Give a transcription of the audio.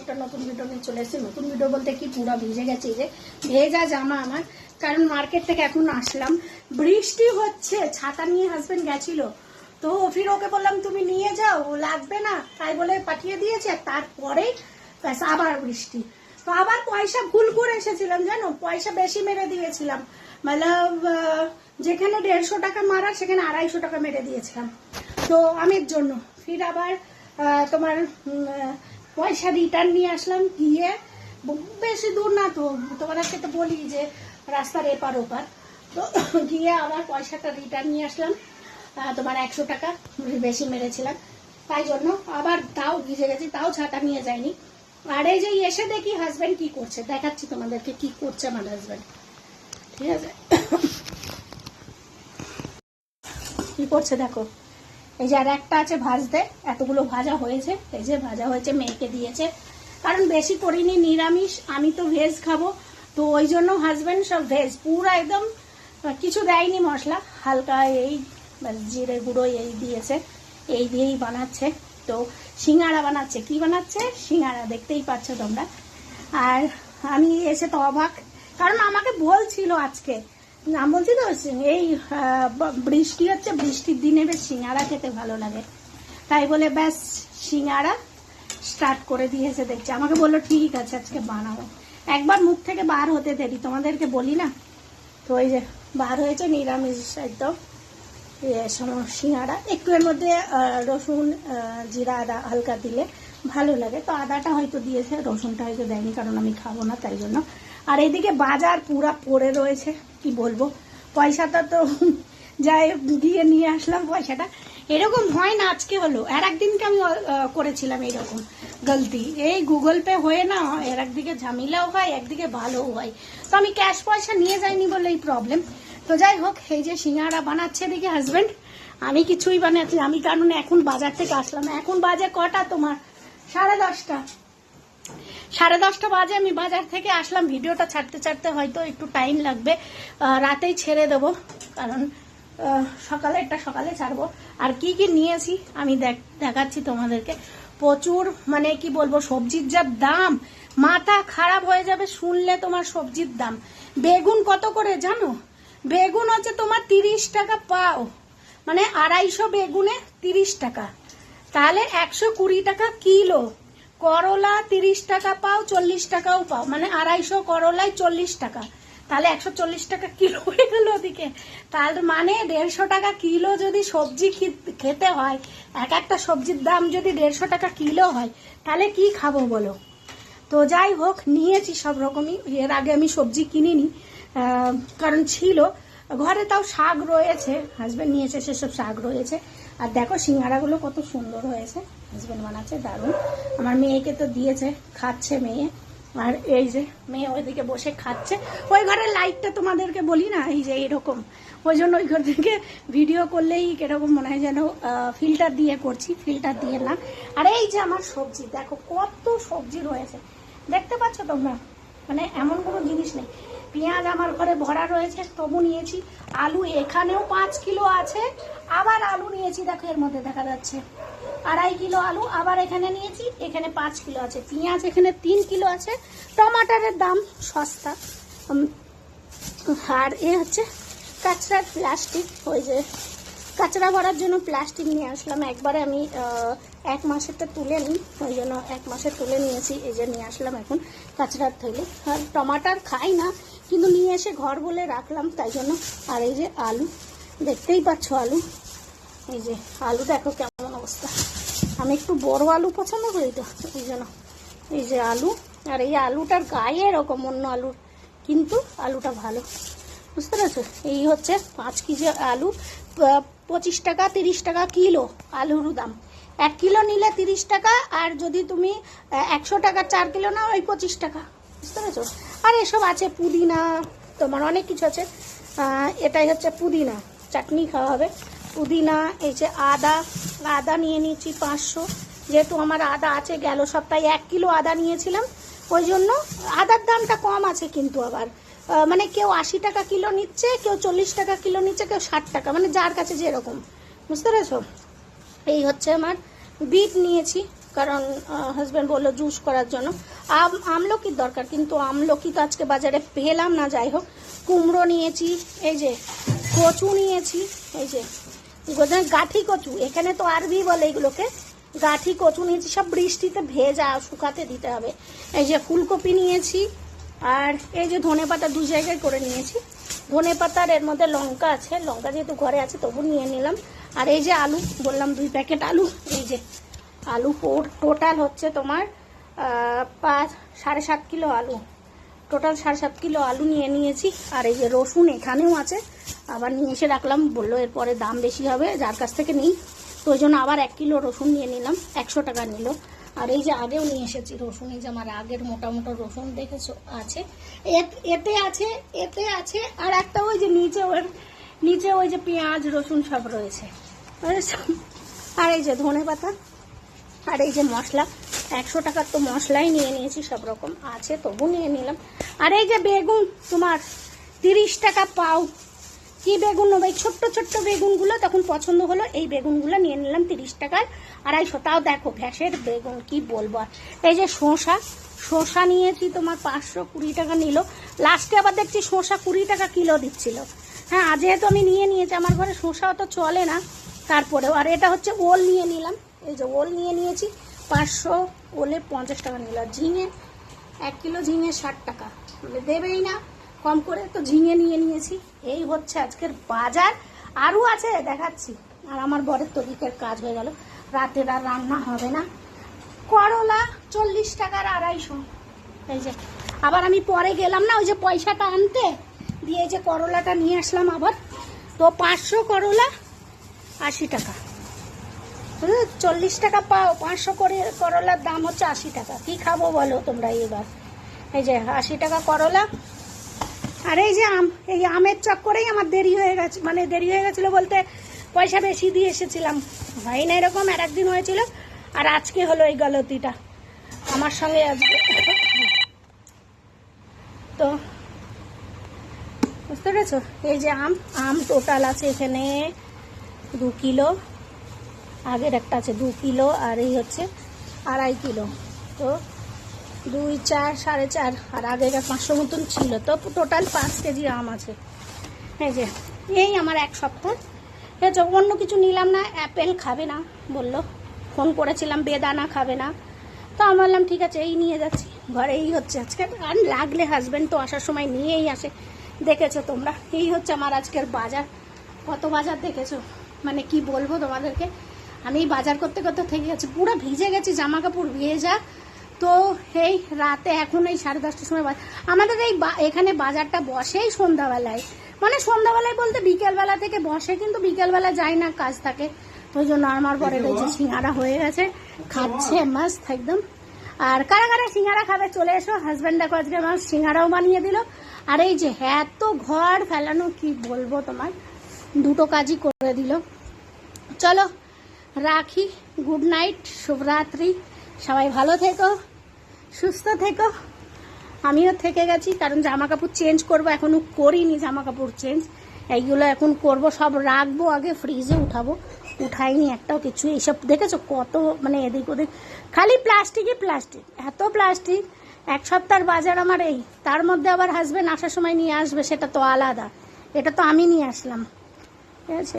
একটা নতুন ভিডিও নিয়ে চলে এসেছি। নতুন ভিডিও বলতে কি পুরো ভিজে গেছে যে, ভেজা জামা আমার। কারণ মার্কেট থেকে এখন আসলাম। বৃষ্টি হচ্ছে, ছাতা নিয়ে হাজবেন্ড গেছিল। তো ফির ওকে বললাম, তুমি নিয়ে যাও লাগবে না। তাই বলে পাঠিয়ে দিয়েছে তারপরে ব্যাস আবার বৃষ্টি। তো আবার পয়সা ভুল করে এসেছিলাম, জানো? পয়সা বেশি মেরে দিয়েছিলাম। মতলব যেখানে দেড়শো টাকা মারা, সেখানে আড়াইশো টাকা মেরে দিয়েছিলাম। তো আমের জন্য। ফির আবার তোমার পয়সা রিটার্ন নিয়ে আসলাম, গিয়ে বেশি দূর না তো, তোমাদেরকে তো বলি যে রাস্তার এপার ওপার। তো গিয়ে আবার পয়সাটা রিটার্ন নিয়ে আসলাম তোমার একশো টাকা বেশি মেরেছিলাম। তাই জন্য আবার তাও ভিজে গেছি, তাও ছাতা নিয়ে যায়নি আর এই যে এসে দেখি হাজব্যান্ড কি করছে, দেখাচ্ছি তোমাদেরকে কি করছে আমার হাজব্যান্ড ঠিক আছে? কি করছে দেখো? এই যে আর একটা আছে ভাজতে, এতগুলো ভাজা হয়েছে। এই যে ভাজা হয়েছে, মেয়েকে দিয়েছে। কারণ বেশি করিনি, নিরামিষ, আমি তো ভেজ খাব। তো ওই জন্য হাজব্যান্ড সব ভেজ পুরো একদম কিছু দেয়নি মশলা। হালকা এই জিরে গুঁড়ো এই দিয়েছে, এই দিয়েই বানাচ্ছে। তো সিঙ্গারা বানাচ্ছে। কি বানাচ্ছে? সিঙ্গারা, দেখতেই পাচ্ছ তোমরা। আর আমি এসে তো অবাক, কারণ আমাকে বলছিল আজকে না বলছি তো এই বৃষ্টি হচ্ছে, বৃষ্টির দিনে বেশ সিঙ্গারা খেতে ভালো লাগে। তাই বলে ব্যাস সিঙ্গারা স্টার্ট করে দিয়েছে দেখছি। আমাকে বলল, ঠিক আছে, আজকে বানাবো। একবার মুখ থেকে বার হতে দেরি, তোমাদেরকে বলি না? তো ওই যে বার হয়েছে, নিরামিষ একদম। সম- একটু এর মধ্যে রসুন জিরা, আদা হালকা দিলে ভালো লাগে। তো আদাটা হয়তো দিয়েছে, রসুনটা হয়তো দেয়নি, কারণ আমি খাব না, তাই জন্য। আর এদিকে বাজার পুরা পড়ে রয়েছে। কি বলব? পয়সাটা তো যাই দিয়ে নিয়ে আসলাম পয়সাটা। এরকম হয় না আজকে হলো। আর একদিনকে আমি করেছিলাম এরকম গলতি। এই গুগল পে হয়ে না এর একদিকে ঝামেলাও হয়, একদিকে ভালোও হয়। তো আমি ক্যাশ পয়সা নিয়ে যাইনি বলে এই প্রবলেম তো যাই হোক, এই যে সিঙ্গারা বানাচ্ছে দেখি হাজবেন্ড আমি কিছুই বানাচ্ছি আমি কারণ এখন বাজার থেকে আসলাম। এখন বাজে কটা তোমার? সাড়ে দশটা। সাড়ে দশটা বাজে, আমি বাজার থেকে আসলাম। ভিডিওটা ছাড়তে ছাড়তে হয়তো একটু টাইম লাগবে। রাতেই ছেড়ে দেবো, কারণ সকালে একটা সকালে ছাড়বো। আর কি কি নিয়েছি, আমি দেখাচ্ছি তোমাদেরকে। প্রচুর মানে কি বলব, সবজির যা দাম, মাথা খারাপ হয়ে যাবে শুনলে তোমার সবজির দাম। বেগুন কত করে জানো? বেগুন হচ্ছে তোমার তিরিশ টাকা পাও। মানে আড়াইশো বেগুনে তিরিশ টাকা। তাহলে একশো কুড়ি টাকা কিলো। করলা তিরিশ টাকা পাও, চল্লিশ টাকাও পাও। মানে আড়াইশো করলায় চল্লিশ টাকা। তাহলে একশো চল্লিশ টাকা কিলো হয়ে গেল ওদিকে। তাহলে মানে দেড়শো টাকা কিলো যদি সবজি খেতে হয়, এক একটা সবজির দাম যদি দেড়শো টাকা কিলো হয়, তাহলে কি খাব বলো? তো যাই হোক, নিয়েছি সব রকমই। এর আগে আমি সবজি কিনিনি কারণ ছিল। ঘরে তাও শাক রয়েছে হাজবেন্ড নিয়েছে, সেসব শাক রয়েছে। আর দেখো সিঙ্গারাগুলো কত সুন্দর হয়েছে। হাজবেন্ড বানাচ্ছে, দারুণ। আমার মেয়েকে তো দিয়েছে, খাচ্ছে মেয়ে। আর এই যে মেয়ে ওইদিকে বসে খাচ্ছে। ওই ঘরের লাইটটা তোমাদেরকে বলি না, এই যে এরকম। ওই জন্য ওই ঘর থেকে ভিডিও করলেই কীরকম মনে হয় যেন ফিল্টার দিয়ে করছি ফিল্টার দিয়ে না। আর এই যে আমার সবজি, দেখো কত সবজি রয়েছে। দেখতে পাচ্ছ তোমরা? মানে এমন কোনো জিনিস নেই। পেঁয়াজ আমার ঘরে ভরা রয়েছে, তবু নিয়েছি। আলু এখানেও পাঁচ কিলো আছে, আবার আলু নিয়েছি, দেখো এর মধ্যে দেখা যাচ্ছে। আড়াই কিলো আলু আবার এখানে নিয়েছি, এখানে পাঁচ কিলো আছে। পেঁয়াজ এখানে তিন কিলো আছে, টমাটারের দাম সস্তা। আর এ হচ্ছে কাঁচড়ার প্লাস্টিক, ওই যে কাঁচড়া ভরার জন্য প্লাস্টিক নিয়ে আসলাম। একবারে আমি এক মাসেরটা তুলে নিই, ওই জন্য এক মাসের তুলে নিয়েছি, এই যে নিয়ে আসলাম এখন কাঁচড়ার থইলে আর টমাটার খাই না, কিন্তু নিয়ে এসে ঘর বলে রাখলাম, তাই জন্য। আর এই যে আলু, দেখতেই পাচ্ছ আলু। এই যে আলু দেখো কেমন অবস্থা। আমি একটু বড় আলু পছন্দ করি তো, এই জন্য। এই যে আলু, আর এই আলুটার গায়ে এরকম অন্য আলুর, কিন্তু আলুটা ভালো। বুঝতে পেরেছ? এই হচ্ছে পাঁচ কেজি আলু পঁচিশ টাকা, তিরিশ টাকা কিলো আলুর দাম। এক কিলো নিলে তিরিশ টাকা, আর যদি তুমি একশো টাকা, চার কিলো নাও, ওই পঁচিশ টাকা। বুঝতে পেরেছ? আর এসব আছে, পুদিনা, তোমার অনেক কিছু আছে। এটাই হচ্ছে পুদিনা। চাটনি খাওয়া হবে। পুদিনা, এই যে আদা আদা নিয়ে নিয়েছি পাঁচশো। যেহেতু আমার আদা আছে, গেল সপ্তাহে এক কিলো আদা নিয়েছিলাম। ওই জন্য আদার দামটা কম আছে কিন্তু আবার। মানে কেউ আশি টাকা কিলো নিচ্ছে, কেউ চল্লিশ টাকা কিলো নিচ্ছে, কেউ ষাট টাকা মানে যার কাছে যেরকম। বুঝতে পেরেছ? এই হচ্ছে আমার বিট নিয়েছি, কারণ হাজব্যান্ড বলল জুস করার জন্য। আম, আমলকির দরকার, কিন্তু আমলকি তো আজকে বাজারে পেলাম না, যাই হোক। কুমড়ো নিয়েছি, এই যে কচু নিয়েছি, এই যে গাঠি কচু। এখানে তো আরবি বলে এগুলোকে। গাঠি, কচু নিয়েছি। সব বৃষ্টিতে ভেজা, শুকাতে দিতে হবে। এই যে ফুলকপি নিয়েছি, আর এই যে ধনে পাতা দু জায়গায় করে নিয়েছি। ধনে পাতার এর মধ্যে লঙ্কা আছে। লঙ্কা যেহেতু ঘরে আছে, তবু নিয়ে নিলাম। আর এই যে আলু, বললাম দুই প্যাকেট আলু। এই যে আলু টোটাল হচ্ছে তোমার পাঁচ, সাড়ে সাত কিলো আলু। টোটাল সাড়ে সাত কিলো আলু নিয়ে নিয়েছি, আর এই যে রসুন এখানেও আছে। আবার নিয়ে এসে রাখলাম, বলল এরপরে দাম বেশি হবে, যার কাছ থেকে নিই। তো ওই জন্য আবার এক কিলো রসুন নিয়ে নিলাম, একশো টাকা নিল। আর এই যে আগেও নিয়ে এসেছি রসুন, এই যে আমার আগের মোটা মোটা রসুন দেখেছ, আছে। এতে আছে এতে আছে, আর একটা ওই যে নিচে ওর নিচে ওই যে পেঁয়াজ, রসুন সব রয়েছে। আর এই যে ধনে পাতা আর এই যে মশলা। একশো টাকার তো মশলাই নিয়ে নিয়েছি, সব রকম আছে, তবু নিয়ে নিলাম। আর এই যে বেগুন, তোমার তিরিশ টাকা পাও। কি বেগুন নেব? এই ছোট্ট ছোট্ট বেগুনগুলো তখন পছন্দ হলো, এই বেগুনগুলো নিয়ে নিলাম তিরিশ টাকার। আড়াইশো তাও দেখো ভ্যাসের বেগুন, কি বলব আর। এই যে শসা শসা নিয়েছি তোমার পাঁচশো কুড়ি টাকা নিল। লাস্টে আবার দেখছি শসা কুড়ি টাকা কিলো দিচ্ছিল। হ্যাঁ যেহেতু আমি নিয়ে নিয়েছি, আমার ঘরে শসা অত চলে না। তারপরেও, আর এটা হচ্ছে ওল নিয়ে নিলাম। এই যে ওল নিয়ে নিয়েছি, পাঁচশো ওলে পঞ্চাশ টাকা নিল আর ঝিঙে, এক কিলো ঝিঙে ষাট টাকা। বলে দেবেই না। কম করে তো ঝিঙে নিয়ে নিয়েছি। এই হচ্ছে আজকের বাজার। আরও আছে, দেখাচ্ছি। আর আমার বরের তরিকের কাজ হয়ে গেল। রাতের আর রান্না হবে না। করলা চল্লিশ টাকার আড়াইশো। এই যে, আবার আমি পরে গেলাম না, ওই যে পয়সাটা আনতে। দিয়ে যে করলাটা নিয়ে আসলাম আবার। তো পাঁচশো করলা আশি টাকা। চল্লিশ টাকা পাও, পাঁচশো করে করলার দাম হচ্ছে আশি টাকা। কি খাব বলো তোমরা এবার? এই যে আশি টাকা করলা। আর এই যে আম, এই আমের চক্করেই আমার দেরি হয়ে গেছে মানে দেরি হয়ে গেছিল বলতে পয়সা বেশি দিয়ে এসেছিলাম। হয় না এরকম, আর একদিন হয়েছিল। আর আজকে হলো এই গলতিটা। আমার সঙ্গে আজকে তো বুঝতে পেরেছ? এই যে আম আম টোটাল আছে এখানে দু কিলো। আগের একটা আছে, দু কিলো আর এই হচ্ছে আড়াই কিলো। তো দুই, চার, সাড়ে চার, আর আগেকার পাঁচশো মতন ছিল। তো টোটাল পাঁচ কেজি আম আছে। এই যে, এই আমার এক সপ্তাহ। আছে অন্য কিছু নিলাম না, অ্যাপেল খাবে না, বলল। ফোন করেছিলাম, বেদানা খাবে না। তো আমি বললাম, ঠিক আছে, এই নিয়ে যাচ্ছি। ঘরে এই হচ্ছে আজকে। আর লাগলে হাজব্যান্ড তো আসার সময় নিয়েই আসে। দেখেছ তোমরা? এই হচ্ছে আমার আজকের বাজার। কত বাজার দেখেছ? মানে কি বলব তোমাদেরকে? আমি বাজার করতে করতে থেকে গেছি পুরো ভিজে গেছি জামা কাপড় ভেজা তো এই রাতে এখন এই সাড়ে দশটার সময় বাজ- আমাদের এই এখানে বাজারটা বসেই সন্ধ্যাবেলায়। মানে সন্ধ্যাবেলায় বলতে বিকেলবেলা থেকে বসে কিন্তু বিকেলবেলা যায় না কাজ থাকে। ওই জন্য আমার পরে রয়েছে সিঙ্গারা হয়ে গেছে খাচ্ছে মাস্ত একদম। আর কারা কারা সিঙ্গারা খাবে চলে এসো হাজব্যান্ড দেখো আজকে আমার সিঙ্গারাও বানিয়ে দিল। আর এই যে এত ঘর ফেলানো কি বলব তোমার দুটো কাজই করে দিল। চলো রাখি গুড নাইট শুভরাত্রি। সবাই ভালো থেকো, সুস্থ থেকো। আমিও থেকে গেছি, কারণ জামা কাপড় চেঞ্জ করব, এখনও করিনি জামা কাপড় চেঞ্জ এইগুলো এখন করব, সব রাখব আগে ফ্রিজে উঠাবো। উঠাইনি একটাও কিছু, এইসব দেখেছ কত মানে এদিক ওদিক। খালি প্লাস্টিকই প্লাস্টিক, এত প্লাস্টিক। এক সপ্তাহের বাজার আমার এই, তার মধ্যে আবার হাজবেন্ড আসার সময় নিয়ে আসবে, সেটা তো আলাদা। এটা তো আমি নিয়ে আসলাম। ঠিক আছে?